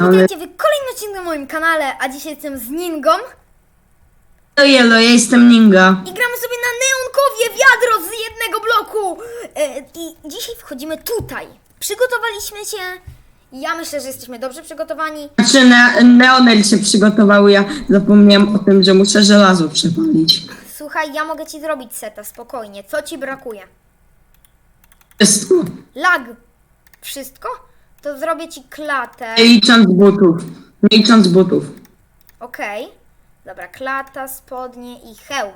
Ale- witajcie w kolejnym odcinku na moim kanale, a dzisiaj jestem z Ningą To Jelo, ja jestem Ninga. i gramy sobie na neonkowie wiadro z jednego bloku. E, I dzisiaj wchodzimy tutaj. Przygotowaliśmy się. Ja myślę, że jesteśmy dobrze przygotowani. Znaczy, ne Neonel się przygotował, ja zapomniałem o tym, że muszę żelazo przepalić. Słuchaj, ja mogę ci zrobić seta, spokojnie. Co ci brakuje? Wszystko. Lag. Wszystko? To zrobię ci klatę. Nie licząc butów. Nie licząc butów. Okej. Dobra, klata, spodnie i hełm.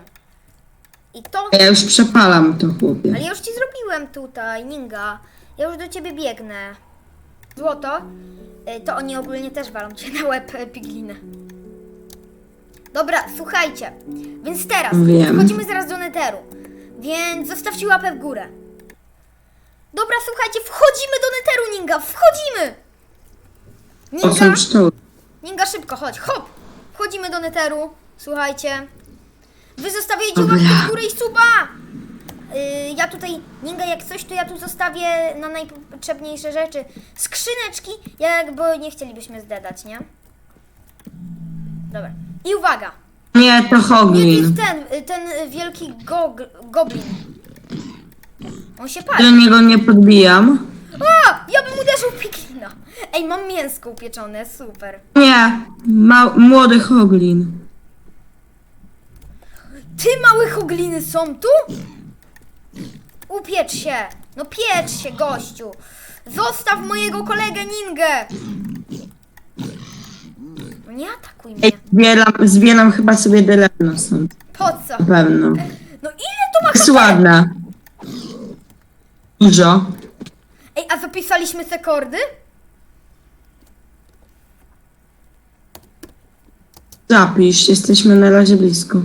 I to Ja już przepalam to, chłopie. Ale ja już ci zrobiłem tutaj, Ninga. Ja już do ciebie biegnę. Złoto, y, to oni ogólnie też walą cię na łeb e, piglinę. Dobra, słuchajcie. Więc teraz Wiem. wchodzimy zaraz do neteru. Więc zostawcie łapę w górę. Dobra, słuchajcie, wchodzimy do neteru, Ninga, wchodzimy! O, są Ninga. Ninga, szybko, chodź, hop! Wchodzimy do neteru, słuchajcie. Wy zostawiajcie Dobra. łapkę w górę i suba! Yy, ja tutaj, Ninga, jak coś, to ja tu zostawię na najpotrzebniejsze rzeczy. Skrzyneczki, jakby nie chcielibyśmy zdedać, nie? Dobra. I uwaga! Nie, to Nie, to jest ten, y, ten y, wielki gog, goblin. On się Do pali. niego nie podbijam. A! Ja bym uderzył piglina. Ej, mam mięsko upieczone, super. Nie, ma młody Hoglin. Ty małe hogliny są tu? Upiecz się! No piecz się, gościu! Zostaw mojego kolegę Ningę! No nie atakuj mnie. Ej, zbieram, zbieram chyba sobie drewno stąd. Po co? Na pewno. No ile to ma HP? ładne. Dużo. Ej, a zapisaliśmy te kordy? Zapisz, jesteśmy na razie blisko.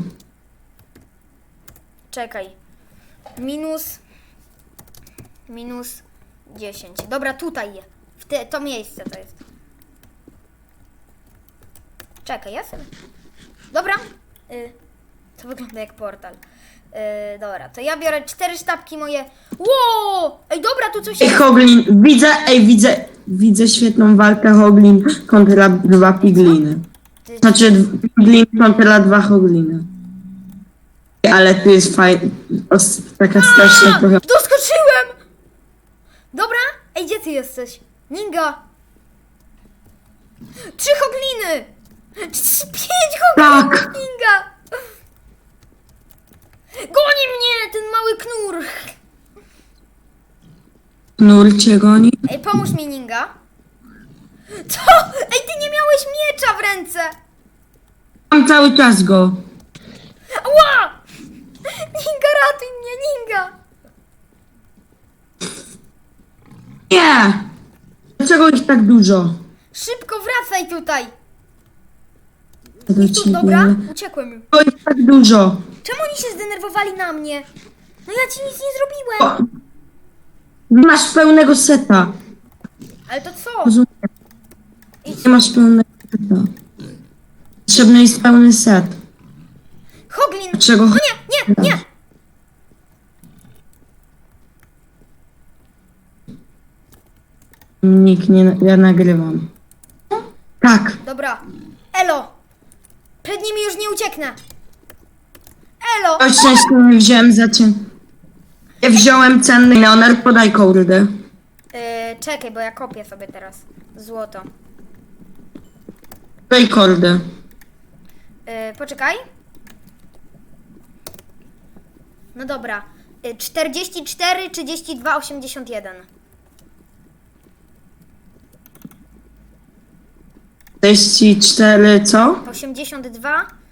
Czekaj. Minus... Minus 10. Dobra, tutaj je. W te, to miejsce to jest. Czekaj, ja sobie... Dobra. Y, to wygląda jak portal. Y, dobra, to ja biorę cztery sztabki moje. Ło! Ej, dobra, tu coś Ej, jest. Hoglin, widzę, ej, widzę, widzę świetną walkę Hoglin kontra dwa pigliny. Ty, Znaczy, piglin kontra dwa Hogliny. Ale tu jest fajna, taka straszna trochę. Doskoczyłem! Dobra? Ej, gdzie ty jesteś? Ninga! Trzy hogliny! Trzy, pięć hoglinów! Tak. Ninga! Goni mnie ten mały knur! Knur cię goni. Ej, pomóż mi, Ninga. Co? Ej, ty nie miałeś miecza w ręce! Mam cały czas go. Ła! Ninga, ratuj mnie, Ninga! Nie! Dlaczego ich tak dużo? Szybko wracaj tutaj! Tu, dobra? Uciekłem. Dlaczego ich tak dużo? Czemu oni się zdenerwowali na mnie? No ja ci nic nie zrobiłem. Masz pełnego seta. Ale to co? Rozumiem. Nie masz pełnego seta. Potrzebny jest pełny set. Hoglin! Dlaczego? O nie, nie, nie! Nikt nie, ja nagrywam. Tak. Dobra. Elo! Przed nimi już nie ucieknę. Elo! To szczęście nie wziąłem za cię. Ja wziąłem cenny neoner, podaj kordę. Yy, czekaj, bo ja kopię sobie teraz. Złoto. Podaj kordę. Yy, poczekaj. No dobra. Yy, 44, 32, 81. Treści cztery, co? 82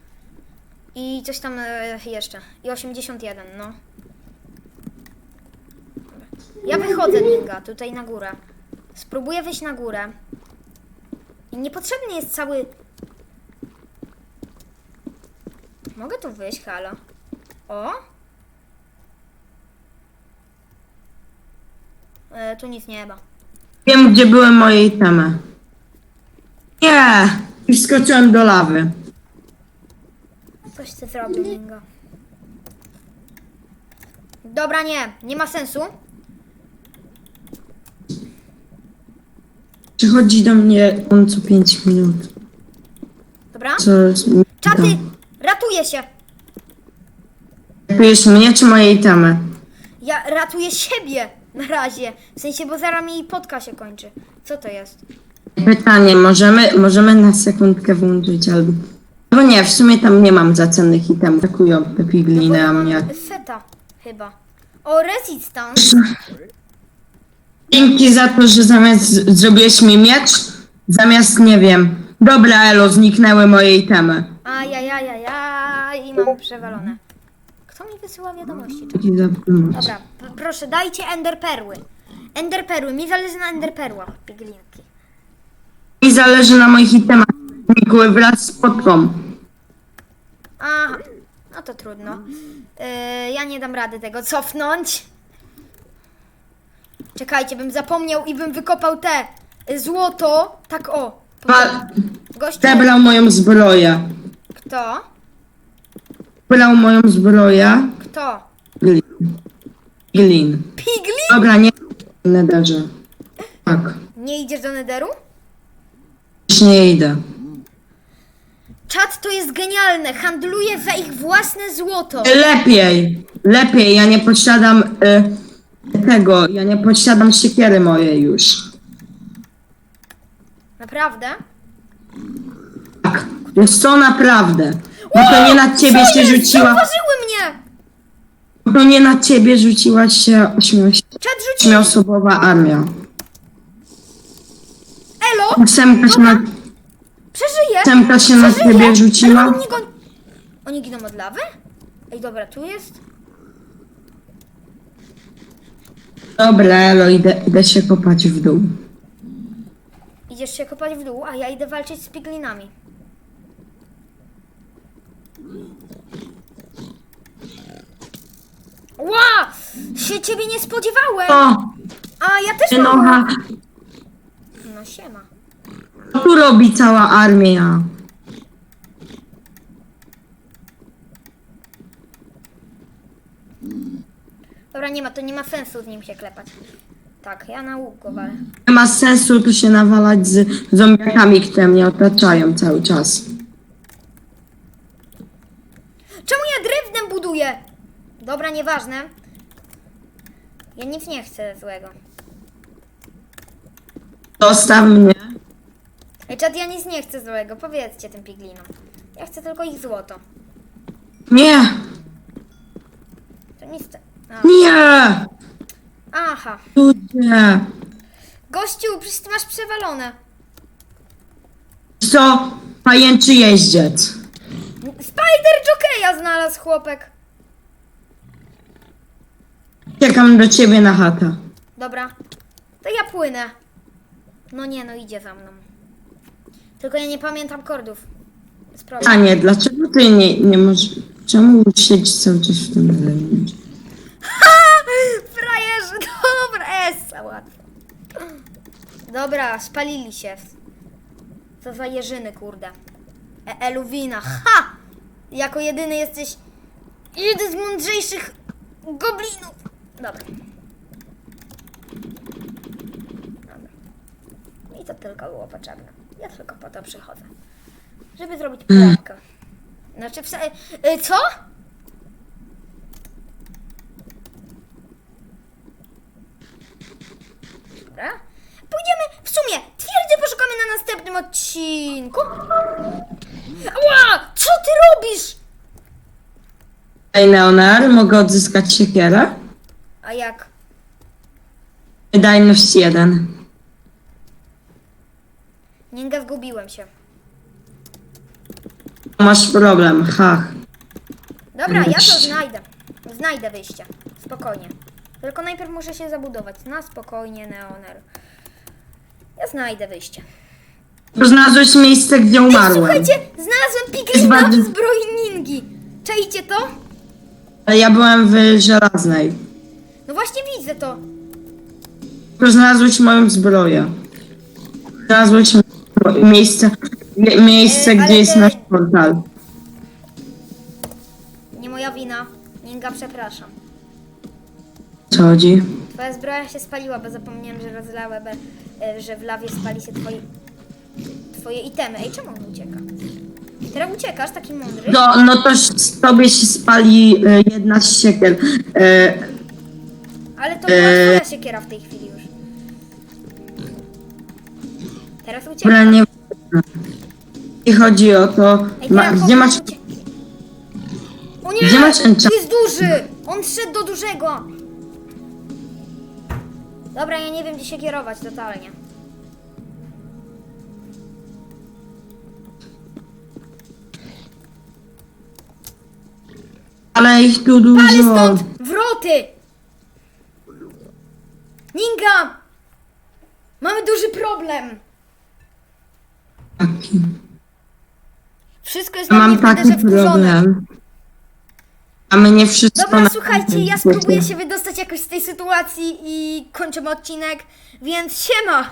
i coś tam e, jeszcze. I 81, no. Ja wychodzę, Ninga, tutaj na górę. Spróbuję wyjść na górę. I niepotrzebny jest cały... Mogę tu wyjść, halo? O? E, tu nic nie ma. Wiem, gdzie były moje itemy. Nie! I wskoczyłem do lawy. Coś ty zrobił, Ninga. Dobra, nie. Nie ma sensu. Przychodzi do mnie on co 5 minut. Dobra? Co Czaty, da. ratuję się. Kupujesz mnie czy moje itemy? Ja ratuję siebie na razie. W sensie, bo zaraz mi podka się kończy. Co to jest? Pytanie, możemy, możemy na sekundkę włączyć albo... Bo nie, w sumie tam nie mam za cennych itemów. Atakują te No pigliny, ja a mnie... seta chyba. O, resistance. Dzięki za to, że zamiast z- zrobiłeś mi miecz, zamiast, nie wiem... Dobra, Elo, zniknęły moje itemy. Ajajajajaj, i mam przewalone. Kto mi wysyła wiadomości? Dzięki za pomoc. Dobra, p- proszę, dajcie enderperły. Enderperły, mi zależy na enderperłach, piglinki. Mi zależy na moich itemach. Znikły wraz z podką. Aha, no to trudno. Yy, ja nie dam rady tego cofnąć. Czekajcie, bym zapomniał i bym wykopał te y, złoto. Tak o. Ma- Gościu, Zebrał moją zbroję. kto? Zebrał moją zbroję. Kto? Glin. Glin. Piglin? Dobra, nie nederze. Tak. Nie idziesz do nederu? Już nie idę. Czat to jest genialne. Handluje za ich własne złoto. Lepiej. Lepiej, ja nie posiadam y, tego. Ja nie posiadam siekiery mojej już. Naprawdę? Tak. Wiesz co, naprawdę. Bo to nie na ciebie Co się jest? rzuciła. Zauważyły mnie! Bo to nie na ciebie rzuciła się ośmiu- Czat rzucił. ośmioosobowa armia. Elo! Ósemka się na, Ósemka się na ciebie rzuciła. Ale oni, giną od lawy? Ej, dobra, tu jest. Dobra, Elo, idę, idę się kopać w dół. Idziesz się kopać w dół, a ja idę walczyć z piglinami. Ła! Się ciebie nie spodziewałem! O, A ja też mam... No siema. Co tu robi cała armia? Dobra, nie ma, to nie ma sensu z nim się klepać. Tak, ja na łuk go walę. Nie ma sensu tu się nawalać z zombiakami, które mnie otaczają cały czas. Czemu ja drewnem buduję? Dobra, nieważne. Ja nic nie chcę złego. Zostaw mnie. Ej, czad, ja nic nie chcę złego. Powiedzcie tym piglinom. Ja chcę tylko ich złoto. Nie, To nic... te- A. nie. Aha. Ludzie. Gościu, przecież ty masz przewalone. Co? Pajęczy jeździec. Spider Jokeja znalazł chłopek. Czekam do ciebie na chatę. Dobra. To ja płynę. No nie, no idzie za mną. Tylko ja nie pamiętam kordów. Jest problem. Panie, dlaczego ty nie, nie możesz... Czemu siedzisz cały czas w tym? Ha! Frajerzy, dobra, essa, łatwo. Dobra, spalili się. Co za jeżyny, kurde. E Eluwina, ha! Jako jedyny jesteś jeden z mądrzejszych goblinów. Dobra. Dobra. I to tylko było potrzebne. Ja tylko po to przychodzę. Żeby zrobić pułapkę. Znaczy wsa... Y, y, co? Dobra. Pójdziemy, w sumie, twierdzę poszukamy na następnym odcinku. Ła! Co ty robisz? Ej, Leonar, mogę odzyskać siekierę? A jak? Wydajność 1. Ninga, zgubiłem się. Masz problem, ha. Dobra, ja to znajdę. Znajdę wyjście. Spokojnie. Tylko najpierw muszę się zabudować. Na spokojnie, Neoner. Ja znajdę wyjście. Znalazłeś miejsce, gdzie Ej, słuchajcie, znalazłem piglina bardzo- w zbroi Ningi. To? A Ja byłem w żelaznej. No właśnie widzę to. Tylko Znalazłeś moją zbroję. Znalazłeś moją miejsce, mie- miejsce E, ale gdzie jest nasz portal. Nie moja wina. Ninga, przepraszam. Co chodzi? Twoja zbroja się spaliła, bo zapomniałem, że rozlałem, e, że w lawie spali się twoje, twoje itemy. Ej, czemu on ucieka? Teraz uciekasz, taki mądry. No, no to s- tobie się spali e, jedna z siekier. E, Ale to była twoja siekiera w tej chwili Teraz ucieka. nie. I chodzi o to, Ej, ma, teraz gdzie masz. ucie- O nie! Gdzie masz enchant- jest duży! On szedł do dużego! Dobra, ja nie wiem gdzie się kierować totalnie. Ale ich tu Ale dużo. stąd! Wroty! Ninga! Mamy duży problem! Taki. Wszystko jest mnie mam w taki wkurzone. problem. A my nie wszystko. Dobra, na- słuchajcie, ja spróbuję się wydostać jakoś z tej sytuacji i kończymy odcinek, więc siema!